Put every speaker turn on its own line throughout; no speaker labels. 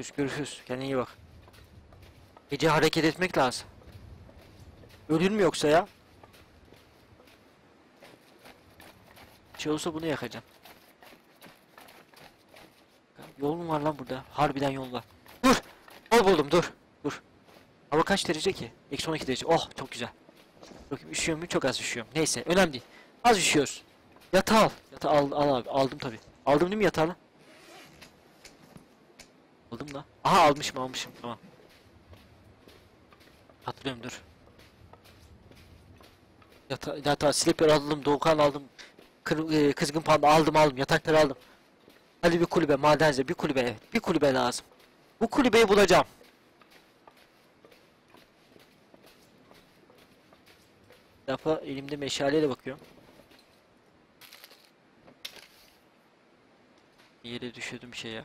görüşürüz. Görüşürüz. Kendine iyi bak. Gece hareket etmek lazım. Ölür mü yoksa ya? Şey olursa bunu yakacağım. Yol mu var lan burada? Harbiden yol var. Dur! Yol buldum dur. Dur. Hava kaç derece ki? Eksi 12 derece. Oh çok güzel. Bakayım üşüyor mu? Çok az üşüyorum. Neyse önemli değil. Az üşüyoruz. Yatağı al. Yatağı al, al abi. Aldım tabi. Aldım değil mi yatağını? Aldım da. Aha almışım almışım. Tamam. Hatırlıyorum dur. Yata yatağı slipper aldım. Doğukan aldım. Kır, e, kızgın panda aldım aldım. Yatakları aldım. Hadi bir kulübe madenze bir kulübe. Bir kulübe lazım. Bu kulübeyi bulacağım. Defa elimde meşaleyle bakıyorum. Yere düşürdüm şey ya.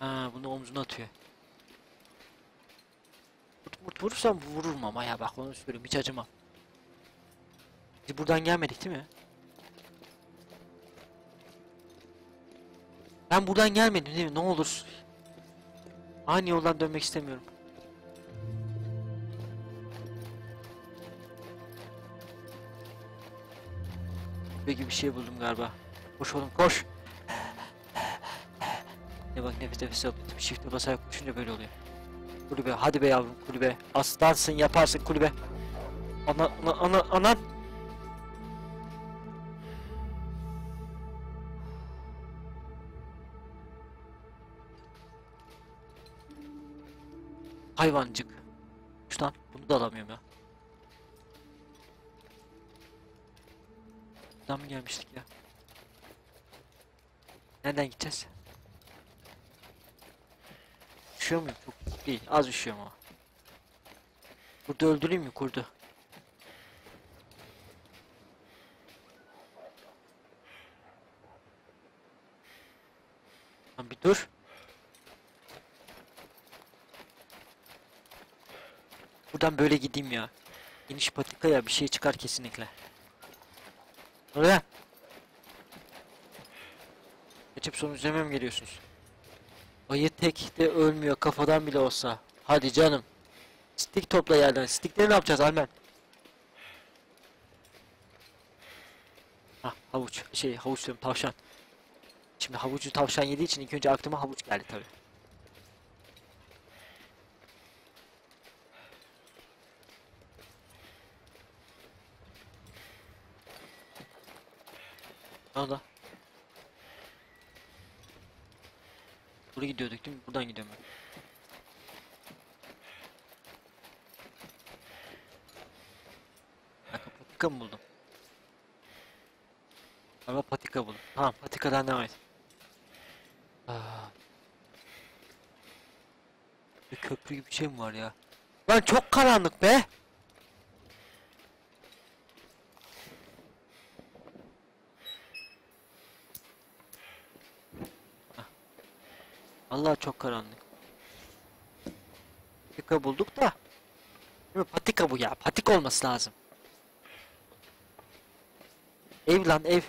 Ha bunu omzuna atıyor. Mut mut vurursam vururum ama ya bak onu söyleyeyim hiç acımam. Biz buradan gelmedik değil mi? Ben buradan gelmedim değil mi? Ne olur. Aynı yoldan dönmek istemiyorum. Peki bir şey buldum galiba. Koş oğlum koş. Ne bak nefes nefes alıp shift'e basarak koşunca böyle oluyor. Kulübe hadi be yavrum kulübe. Aslansın yaparsın kulübe. Ana ana ana anan. Hayvancık. Şuradan bunu da alamıyorum ya. Buradan mı gelmiştik ya? Nereden gideceğiz? Üşüyor muyum? Çok değil. Az üşüyorum ama. Kurdu öldüreyim mi kurdu? Lan bir dur. Buradan böyle gideyim ya. Geniş patika ya bir şey çıkar kesinlikle. Oraya. Geçip son üzerime mi geliyorsunuz? Ayı tek de ölmüyor kafadan bile olsa. Hadi canım. Stick topla yerden. Stickleri ne yapacağız Almen? Hah havuç. Şey havuç diyorum tavşan. Şimdi havucu tavşan yediği için ilk önce aklıma havuç geldi tabi. Ne oldu? Buraya gidiyorduk değil mi? Buradan gidiyorum ben. Patika mı buldum? Ama patika buldum. Tamam patikadan devam et. Aa. Bir köprü gibi bir şey mi var ya? Lan çok karanlık be! Allah çok karanlık. Patika bulduk da. Değil mi? Patika bu ya. Patik olması lazım. Ev lan ev.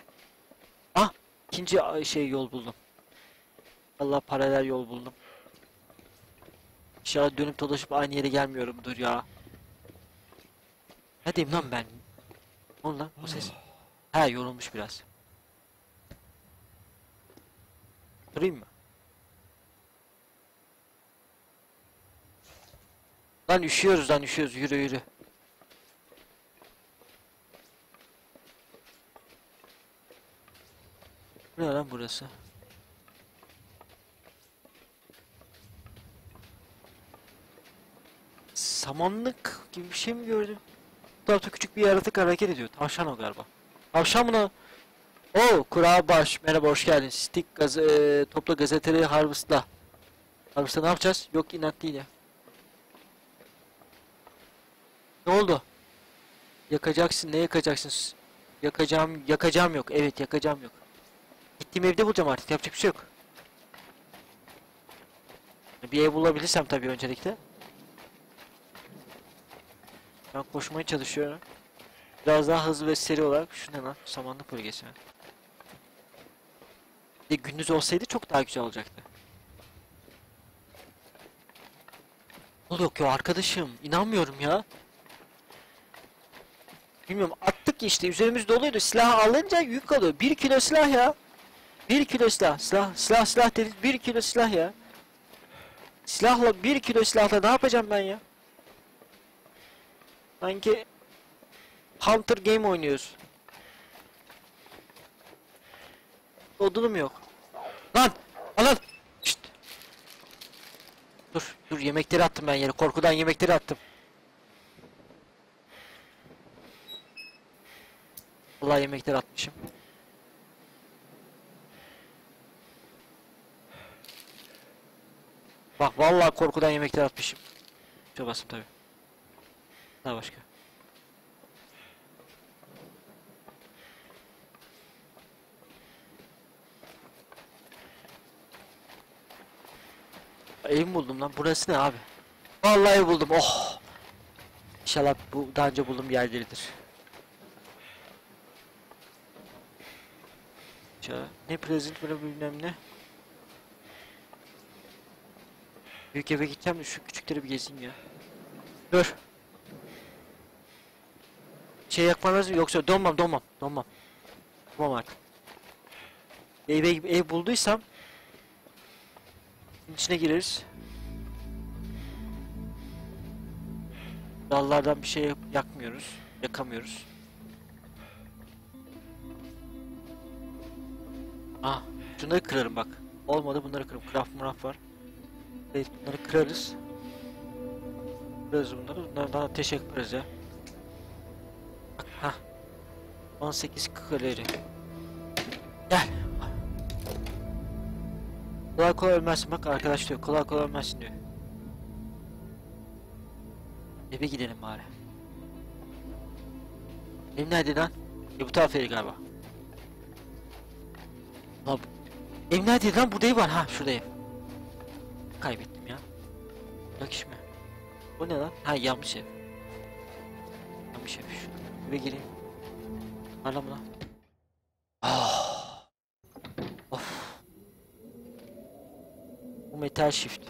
Ah! ikinci şey yol buldum. Allah paralel yol buldum. İnşallah dönüp dolaşıp aynı yere gelmiyorumdur ya. Neredeyim lan ben? Ne oldu lan o ses? Ha yorulmuş biraz. Durayım mı? Lan üşüyoruz lan üşüyoruz yürü yürü. Ne lan burası? Samanlık gibi bir şey mi gördüm? Bu tarafta küçük bir yaratık hareket ediyor. Tavşan o galiba. Tavşan mı lan? Oo, kurabaş. Merhaba, hoş geldin. Stick gaz eee, topla gazeteleri harvestla. Harvestla ne yapacağız? Yok inat değil ya. Ne oldu? Yakacaksın, ne yakacaksın? Yakacağım, yakacağım yok. Evet, yakacağım yok. Gittiğim evde bulacağım artık. Yapacak bir şey yok. Bir ev bulabilirsem tabii öncelikle. Ben koşmaya çalışıyorum. Biraz daha hızlı ve seri olarak şu ne lan? Samanlık bölgesi? Bir de gündüz olsaydı çok daha güzel olacaktı. Ne o arkadaşım? İnanmıyorum ya. Bilmiyorum attık işte üzerimiz doluydu. Silah alınca yük kalıyor. Bir kilo silah ya. Bir kilo silah. Silah silah silah dediniz. Bir kilo silah ya. Silahla bir kilo silahla ne yapacağım ben ya? Sanki Hunter game oynuyoruz. Odunum yok. Lan! Alın! Şşt! Dur, dur yemekleri attım ben yere. Korkudan yemekleri attım. Vallahi yemekleri atmışım. Bak vallahi korkudan yemekleri atmışım. Çok basım tabi. Daha başka. Evimi buldum lan. Burası ne abi? Vallahi ev buldum. Oh. İnşallah bu daha önce bulduğum yerleridir. İnşallah. Ne present böyle bilmem ne. Büyük eve gideceğim de şu küçükleri bir gezeyim ya. Dur. Şey yakman lazım yoksa donmam donmam donmam. Donmam artık. Eve, ev bulduysam içine gireriz. Dallardan bir şey yak- yakmıyoruz. Yakamıyoruz. Ah, şunları kırarım bak. Olmadı bunları kırarım. Craft muraf var. Evet, bunları kırarız. Kırarız bunları. Bunlardan ateş yaparız ya. Bak, ha. 18 kalori. Gel. Kolay kolay ölmezsin bak arkadaş diyor. Kolay kolay ölmezsin diyor. Eve gidelim bari. Ev nerede lan? E bu taraf evi galiba. Lan Ev nerede lan? Burada ev var. Ha şurada ev. Kaybettim ya. Bak işime. Bu ne lan? Ha yanlış ev. Yanlış ev şu. Eve gireyim. Var lan bu lan. Ah. Of. Bu metal shift.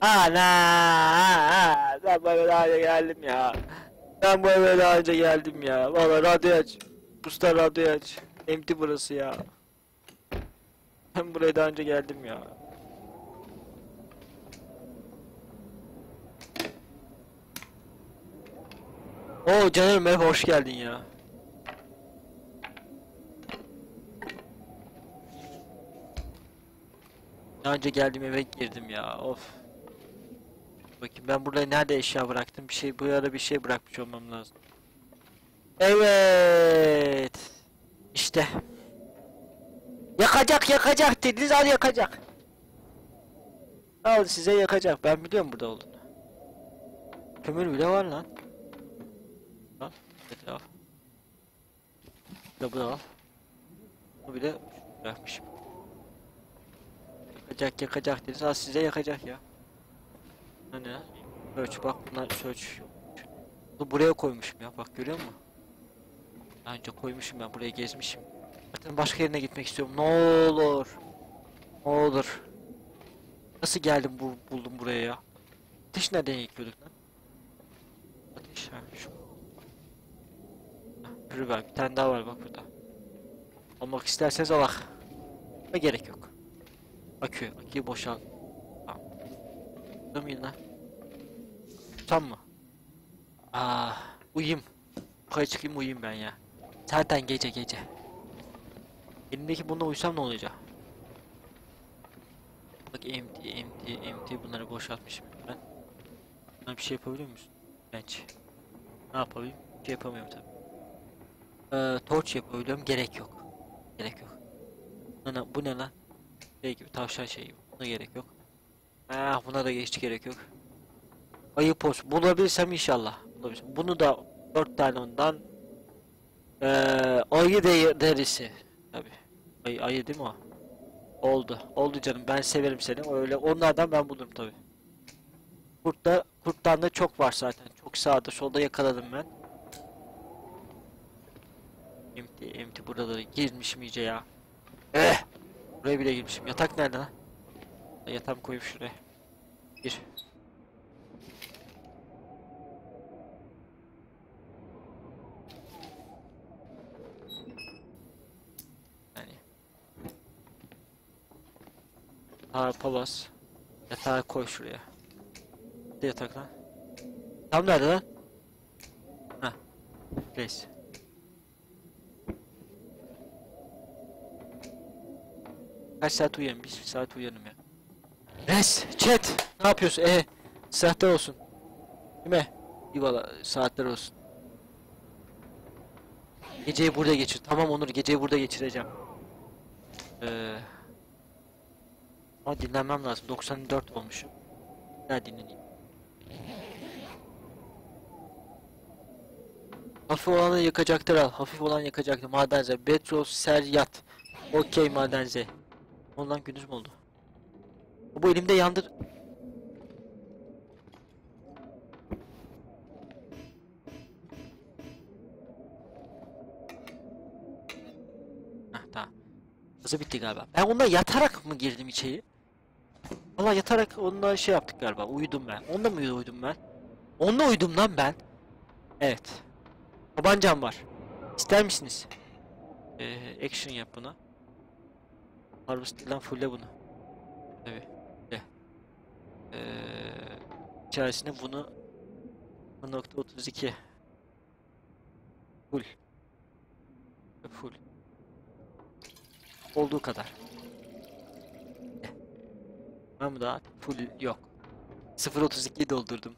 Ana! Ben bu eve daha önce geldim ya. Ben bu eve daha önce geldim ya. Valla radyo aç. Usta radyo aç. Empty burası ya. Ben buraya daha önce geldim ya. Oo canım ev hoş geldin ya. Daha önce geldim eve girdim ya. Of. Bakayım ben burada nerede eşya bıraktım? Bir şey bu ara bir şey bırakmış olmam lazım. Evet. İşte. Yakacak yakacak dediniz al yakacak. Al size yakacak. Ben biliyorum burada olduğunu. Kömür bile var lan. Al. Hadi al. De bunu al. Bu bile bırakmışım. Yakacak yakacak dediniz al size yakacak ya. Hani ya? Search bak bunlar search. Bunu buraya koymuşum ya bak görüyor musun? Önce koymuşum ben buraya gezmişim. Zaten başka yerine gitmek istiyorum. Ne olur. Ne olur. Nasıl geldim bu buldum buraya ya? Ateş nereden yakıyorduk lan? Ateş ha şu. Var bir tane daha var bak burada. Almak isterseniz alak. Ne gerek yok. Akü, aküyü boşalt. Tamam. Lan? Tam mı? Ah, uyuyayım. Yukarı çıkayım uyuyayım ben ya. Zaten gece gece. Elimdeki bununla uyusam ne olacak? Bak empty, empty, empty bunları boşaltmışım ben. Buna bir şey yapabiliyor musun? Bence. Ne yapayım? Bir şey yapamıyorum tabii. Ee, torch yapabiliyorum. Gerek yok. Gerek yok. Ne, bu ne lan? Şey gibi tavşan şeyi. Buna gerek yok. Ah buna da hiç gerek yok. Ayı post bulabilirsem inşallah. Bulabilirsem. Bunu da dört tane ondan. Ee, ayı de derisi. Tabi. Ayı, değil mi o? Oldu. Oldu canım. Ben severim seni. Öyle onlardan ben bulurum tabi. Kurtta kurttan da çok var zaten. Çok sağda solda yakaladım ben. Empty, empty buraları girmişim iyice ya. Eh! Buraya bile girmişim. Yatak nerede lan? Yatağımı koyayım şuraya. Gir. Yani. Ha palas. Yatağı koy şuraya. Ne yatak lan? Tam nerede lan? Ha. Place. Kaç saat uyuyayım? Bir saat uyanım ya. Res, chat. Ne yapıyorsun? E, saatler olsun. Değil mi? Eyvallah, saatler olsun. Geceyi burada geçir. Tamam Onur, geceyi burada geçireceğim. Ee, ama dinlenmem lazım. 94 olmuşum. Daha dinleneyim. Hafif olanı yakacaktır al. Hafif olan yakacaktır. Madenze. Betros Seryat. Okey madenze. Ondan gündüz mü oldu? Bu elimde yandır. Heh tamam. Hızı bitti galiba. Ben onunla yatarak mı girdim içeri? Valla yatarak onunla şey yaptık galiba. Uyudum ben. Onunla mı uyudum ben? Onunla uyudum lan ben. Evet. Tabancam var. İster misiniz? Ee, action yap buna. Harvest'den fulle bunu. Tabi. Ee, içerisine bunu 0.32 Full. Full. Olduğu kadar. Var mı daha? Full yok. 0.32'yi doldurdum.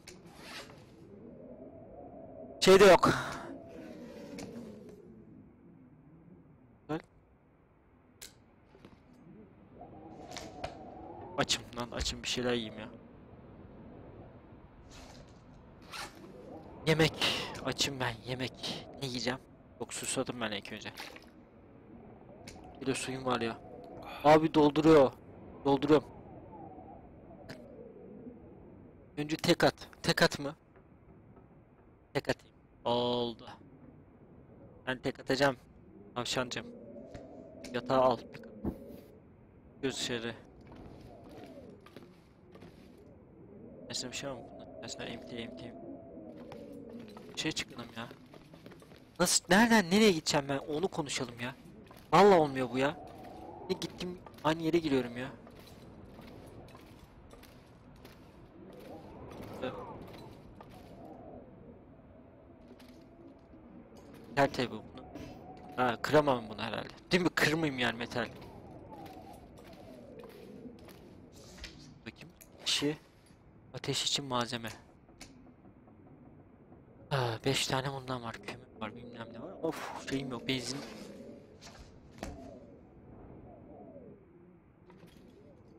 Şey de yok. Açım lan açım bir şeyler yiyeyim ya. Yemek. Açım ben yemek. Ne yiyeceğim? Çok susadım ben ilk önce. Bir de suyum var ya. Abi dolduruyor. Dolduruyorum. Önce tek at. Tek at mı? Tek atayım. Oldu. Ben tek atacağım. Tavşancım. Yatağı al. Göz dışarı. Mesela bir şey bunda? Mesela empty empty. Şey çıkalım ya. Nasıl nereden nereye gideceğim ben onu konuşalım ya. Vallahi olmuyor bu ya. Ne gittim aynı yere giriyorum ya. Metal tabi bunu. Ha kıramam bunu herhalde. Değil mi? Kırmayayım yani metal. Bakayım. Kişi. Ateş için malzeme. Ha, beş tane bundan var. Kömür var bilmem ne var. Of şeyim yok. Benzin.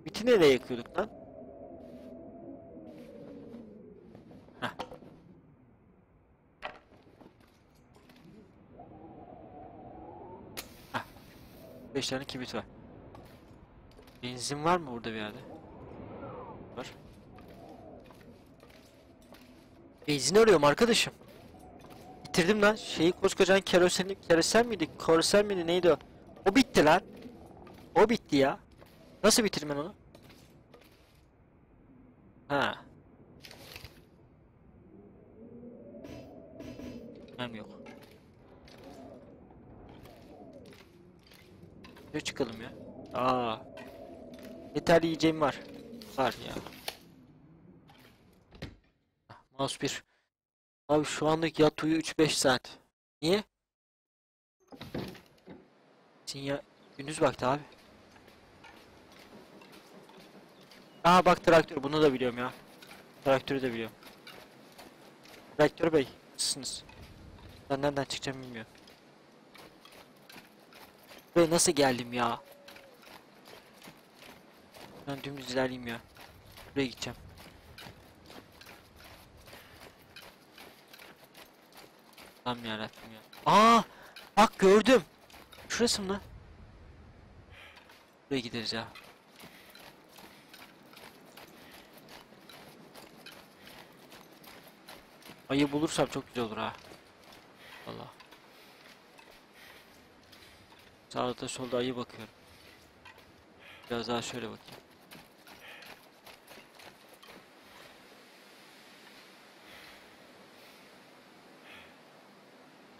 Biti nereye yakıyorduk lan? 5 tane kibrit var. Benzin var mı burada bir yerde? Var. Benzin arıyorum arkadaşım. Bitirdim lan. Şeyi koskocan kerosen, kerosen miydi? Korsen miydi? Neydi o? O bitti lan. O bitti ya. Nasıl bitirdim onu? Ha. Hem yok. Ne çıkalım ya? Aa. Yeterli yiyeceğim var. Var ya. Ah, Mouse 1. Abi şu andaki yat uyu 3-5 saat. Niye? Sinya gündüz vakti abi. Aa bak traktör bunu da biliyorum ya. Traktörü de biliyorum. Traktör bey nasılsınız? Ben nereden çıkacağım bilmiyorum. Buraya nasıl geldim ya? Ben dümdüz ilerleyeyim ya. Buraya gideceğim. Tamam yarabbim ya. Aa! Bak gördüm. Şurası mı? Buraya gideriz ya. Ayı bulursam çok güzel olur ha. Valla. Sağda solda ayı bakıyorum. Biraz daha şöyle bakayım.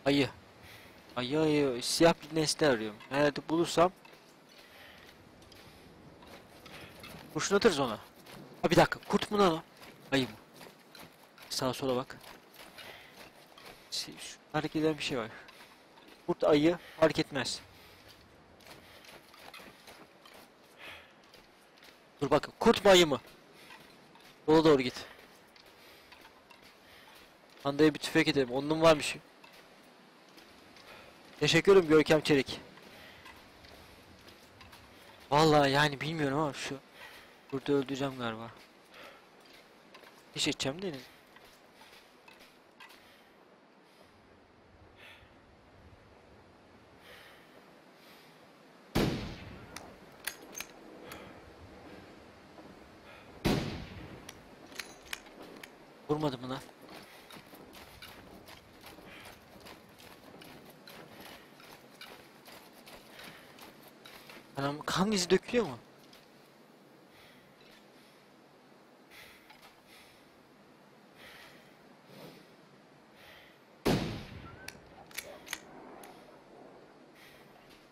Ayı. Ayı ayı. Siyah bir nesne arıyorum. Nerede bulursam. Kurşun atarız ona. Ha bir dakika. Kurt mu lan o? Ayı mı? Sağa sola bak. Şey, şu hareket eden bir şey var. Kurt ayı fark etmez. Dur bakın. Kurt mu ayı mı? Yola doğru git. Handaya bir tüfek edelim. Onun varmış. Teşekkür ederim Görkem Çelik. Vallahi yani bilmiyorum ama şu burada öldüreceğim galiba. İş edeceğim deniz. Vurmadı mı lan? Anam kan izi dökülüyor mu?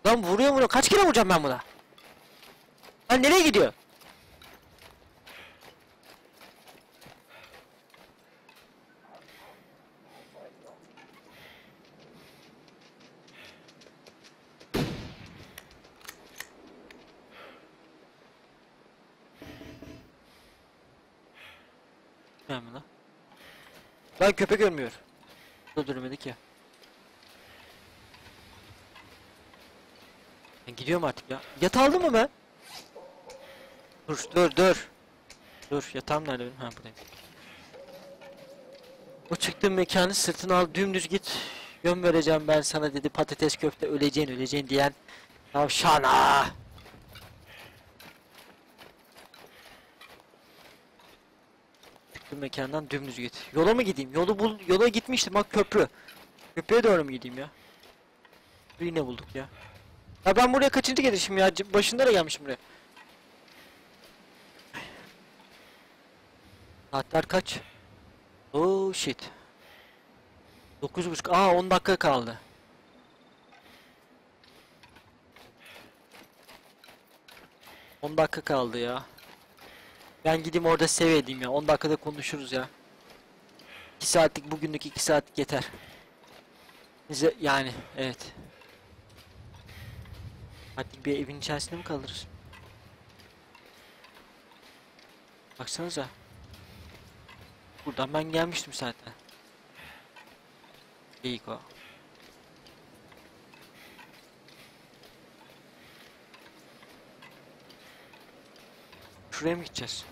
Lan vuruyor vuruyor. Kaç kere vuracağım ben buna? Lan nereye gidiyor? Ne mi lan? Lan köpek ölmüyor. Öldürmedik ya. Ben gidiyorum artık ya. Yatağı aldım mı ben? Dur dur dur. Dur yatağım nerede benim? Ha buradayım. O çıktığın mekanı sırtına al dümdüz git. Yön vereceğim ben sana dedi patates köfte öleceğin öleceğin diyen tavşana. Çıktığın mekandan dümdüz git. Yola mı gideyim? Yolu bul yola gitmiştim bak köprü. Köprüye doğru mu gideyim ya? Yine bulduk ya. Ya ben buraya kaçıncı gelişim ya? Başında da gelmişim buraya. Saatler kaç? Oh shit. 9.30. Aa 10 dakika kaldı. On dakika kaldı ya. Ben gideyim orada save edeyim ya. 10 dakikada konuşuruz ya. 2 saatlik bugünlük 2 saatlik yeter. Bize yani evet. Hadi bir evin içerisinde mi kalırız? Baksanıza. Buradan ben gelmiştim zaten. İyi o. Şuraya mı gideceğiz?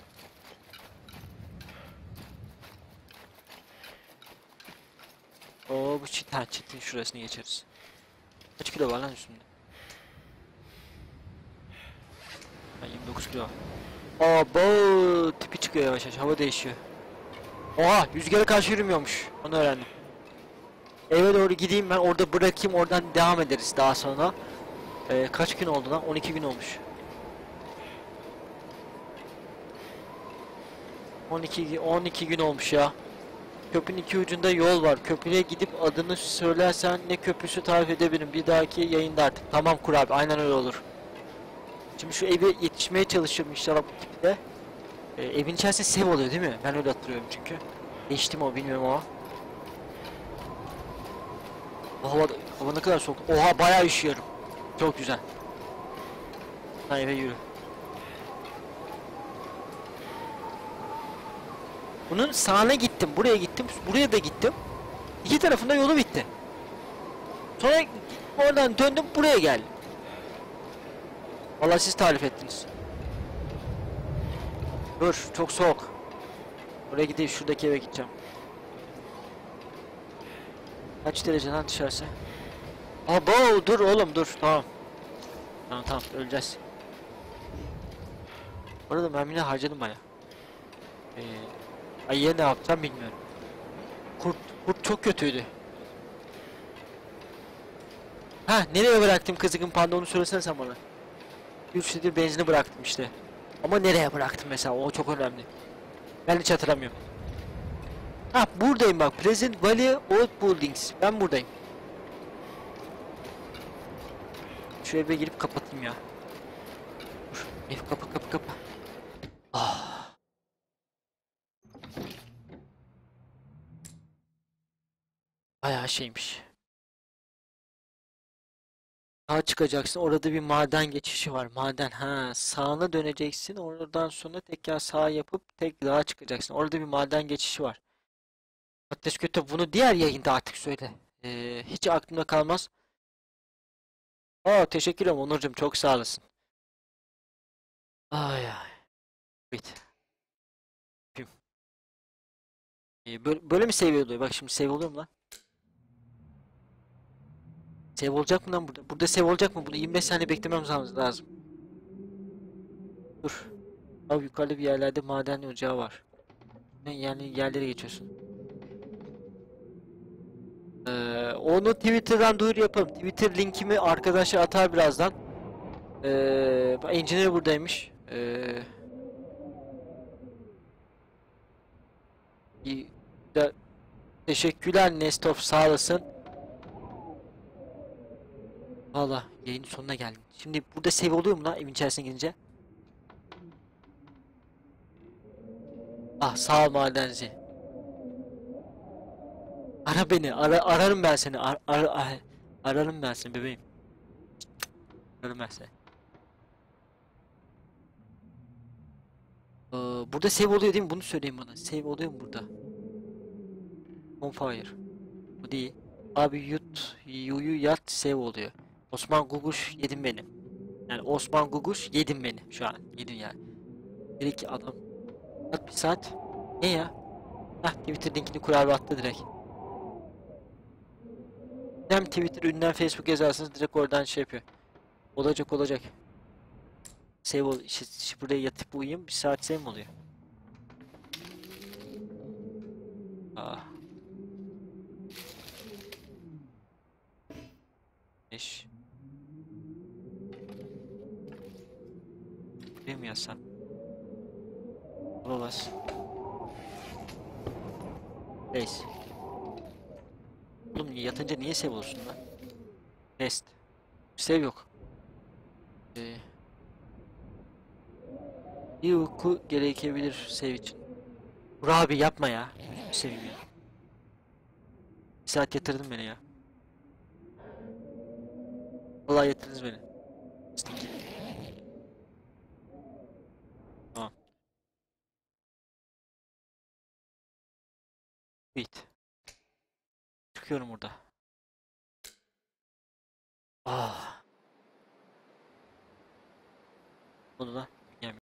Oo bu çit ha çitin şurasını geçeriz. Kaç kilo var lan üstünde? Ha, 29 kilo. Aa bu tipi çıkıyor yavaş yavaş hava değişiyor. Oha rüzgara karşı yürümüyormuş. Onu öğrendim. Eve doğru gideyim ben orada bırakayım oradan devam ederiz daha sonra. Ee, kaç gün oldu lan? 12 gün olmuş. 12 gi- 12 gün olmuş ya. Köprünün iki ucunda yol var. Köprüye gidip adını söylersen ne köprüsü tarif edebilirim. Bir dahaki yayında artık. Tamam kur abi. Aynen öyle olur. Şimdi şu eve yetişmeye çalışıyorum inşallah bu tipte. Ee, evin içerisinde sev oluyor değil mi? Ben öyle hatırlıyorum çünkü. Değişti mi o bilmiyorum ama. Bu hava, hava ne kadar soğuk. Oha bayağı üşüyorum. Çok güzel. Sen eve yürü. Bunun sağına gittim, buraya gittim, buraya da gittim. İki tarafında yolu bitti. Sonra oradan döndüm buraya geldim. Vallahi siz tarif ettiniz. Dur, çok soğuk. Buraya gideyim, şuradaki eve gideceğim. Kaç derece lan dışarısı? Abo, dur oğlum dur, tamam. Tamam tamam, öleceğiz. Orada mermini harcadım baya. Ee, ayıya ne yapacağım bilmiyorum. Kurt, kurt çok kötüydü. Ha nereye bıraktım kızgın panda onu söylesene sen bana. 3 litre benzini bıraktım işte. Ama nereye bıraktım mesela o çok önemli. Ben hiç hatırlamıyorum. Ha buradayım bak. Pleasant Valley Old Buildings. Ben buradayım. Şu eve girip kapatayım ya. Dur. Ev kapı kapı kapı. Bayağı şeymiş. Sağa çıkacaksın. Orada bir maden geçişi var. Maden. Ha, sağına döneceksin. Oradan sonra tekrar sağa yapıp tek dağa çıkacaksın. Orada bir maden geçişi var. Ateş kötü bunu diğer yayında artık söyle. Ee, hiç aklımda kalmaz. Aa teşekkür ederim Onurcuğum çok sağ olasın. Ay ay. Bit. Ee, böyle, böyle mi oluyor? Bak şimdi mu lan? Save olacak mı lan burada? Burada save olacak mı? Bunu 25 saniye beklememiz lazım. Dur. Abi yukarıda bir yerlerde maden ocağı var. Yani yerlere geçiyorsun. Ee, onu Twitter'dan duyuru yapalım. Twitter linkimi arkadaşa atar birazdan. Ee, engineer buradaymış. Ee, teşekkürler Nestof sağ olasın. Valla yayının sonuna geldim. Şimdi burada save oluyor mu lan evin içerisine girince? Ah sağ ol madenci. Ara beni. Ara, ararım ben seni. Ar, ar, ar- ararım ben seni bebeğim. Ararım ben seni. Ee, burada save oluyor değil mi? Bunu söyleyin bana. Save oluyor mu burada? On fire. Bu değil. Abi yut, yuyu yat save oluyor. Osman Guguş yedin beni. Yani Osman Guguş yedin beni şu an. Yedin yani. Direkt adam. Bak bir saat. Ne ya? Hah Twitter linkini kurar attı direkt. Hem Twitter ünlem Facebook yazarsınız direkt oradan şey yapıyor. Olacak olacak. Save ol işte, buraya yatıp uyuyayım bir saat save mi oluyor? Aa. 5 Buraya mı yazsam? Bas. Neyse. Oğlum yatınca niye sev olsun lan? Rest. Sev yok. Ee, bir uyku gerekebilir sev için. Dur abi yapma ya. Seveyim ya. Bir saat yatırdın beni ya. Vallahi yatırdınız beni. Sticky. Tamam. Bit. Çıkıyorum burada. Ah. Bunu da